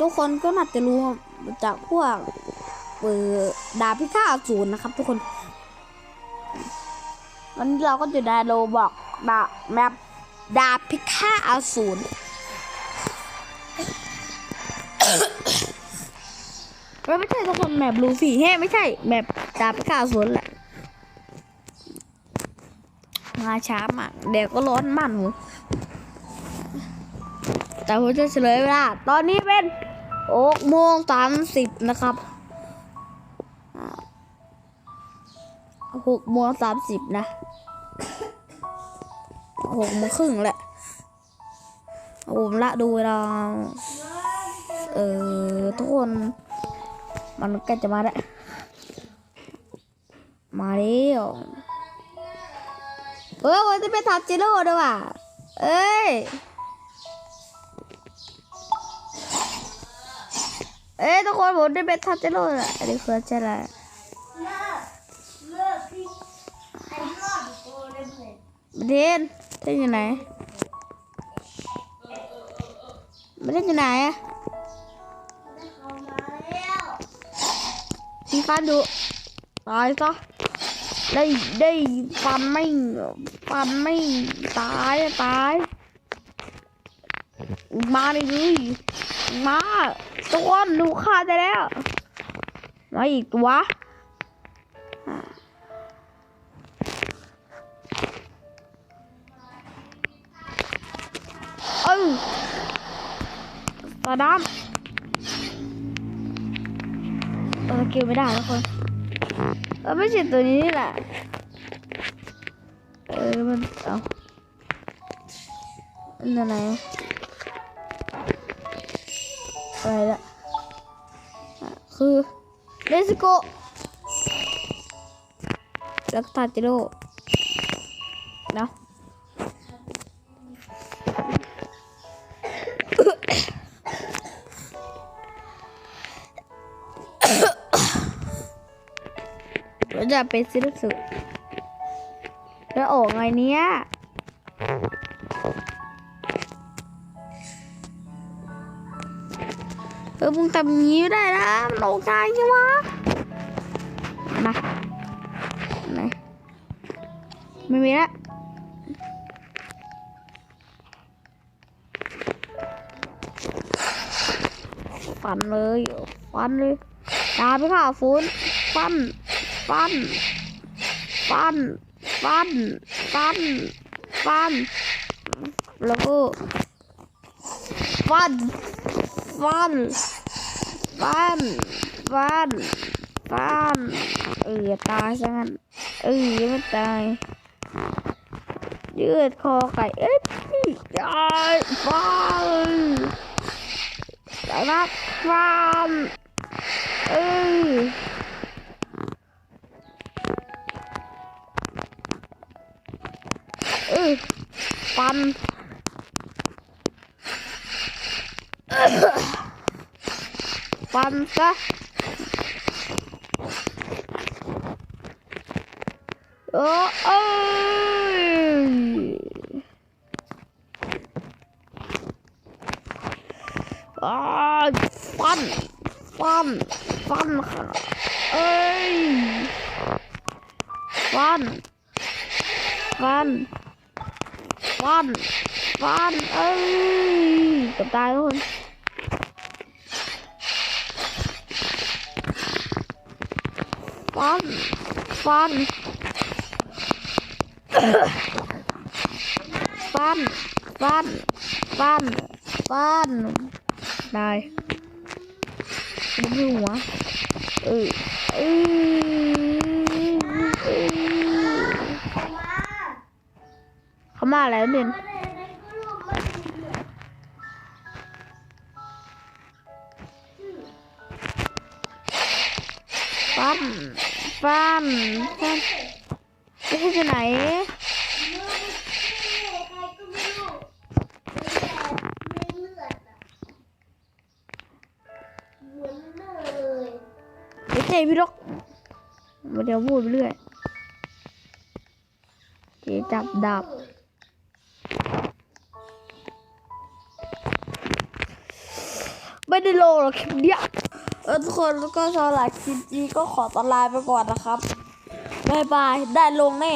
ทุกคนก็น่าจะรู้จากพวกเออดาพิฆาตอสูรนะครับ ทุกคน วันนี้เราก็จะได้โลบอกดาแมปดาพิฆาตอสูรไม่ไม่ใช่ทุกคนแมปลูฟี่เฮ้ไม่ใช่แมปดาพิฆาตอสูรแหละมาช้ามากเดี๋ยวก็ร้อนบ้านผม แต่ผมจะเฉลยเวลา ตอนนี้เป็นหกโมงสามสิบนะครับหกโมงสามสิบนะหกโมงครึ่งแหละผมละดูเวลาเออทุกคน มันใกล้จะมาแล้ว มาแล้วเออวันจะไปทับจิโร่ด้วยว่ะ เอ้ย เอ้ยทุกคนผมได้เป็นทับจิโร่ละอันนี้คือใช่ไรเพี่อ้รอดโตเลยเพื่นเล่นอยู่ไหนประเทศอยู่ไหนอะได้เข้ามาแล้วมีฟันดุตายซะได้ได้ฟันไม่ฟันไม่ตายตายมาเลยดิ มาทุกคนดูฆ่าได้แล้ว มาอีกตัวอะเออตาดำเออคิวไม่ได้ทุกคนเออไม่ใช่ตัวนี้นี่แหละ เออมันเอาอันไหนอะไร ละอะคือเลสโกแล้วก็ทาจิโร่เนาะเราจะไปซื้อสุดแล้วออกไงเนี้ย ออมึงทำอย่างนี้ได้นะมันออกไงใช่ไหมมาไหนไม่มีละฟันเลยฟันเลยตาไปข่าฟุ้นฟัน ฟัน ฟัน ฟัน ฟัน ฟัน แล้วก็ฟัน ฟัน ฟันฟันฟันเออตายซะงั้นเออยังไม่ตายยืดคอไก่เอ้ยยายฟันแล้วนะฟันเอ้ยเออฟัน ฟันซะโอ้เอ้ยอ้ายฟัน ฟัน ฟันค่ะเอ้ย ฟัน ฟัน ฟัน ฟัน เอ้ยเกับตายทุกคน ฟัน ฟัน ฟัน ฟัน ฟัน ฟัน ได้ไม่หัวเออเออเออเข้ามาเขามาแล้วเนี่ย ปั๊มปั๊มปั๊มไม่ใช่จะไหนเจ๊พี่ล็อกมาเดี๋ยวพูดเรื่อยเจ๊จับดับไม่ได้โลหรอกคลิเดียวทุกคนก็สวัสดี คลิปนี้ก็ขอตอนลาไปก่อนนะครับบายบาย ได้ลงแน่